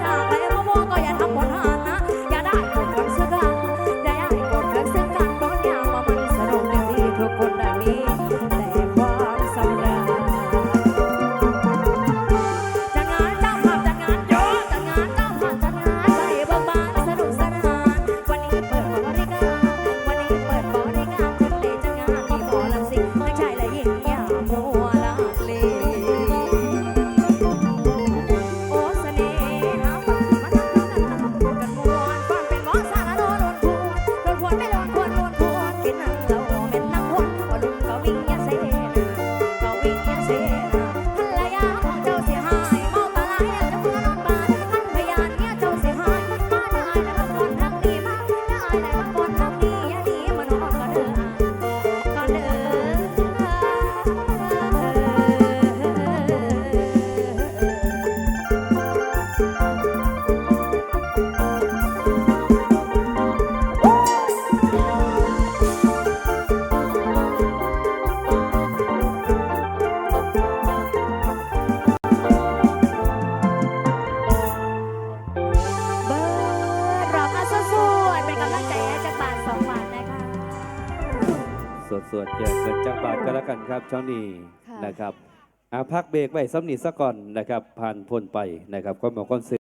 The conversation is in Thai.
Bye. ดสวดแจกเงินจักบาทก็แล้วกันครับช่องนี้ค่ะนะครับอาพักเบรกไว้ซ้ำนีสักก่อนนะครับ ผ่านพ้นไปนะครับก็หมอคอนเสิร์ต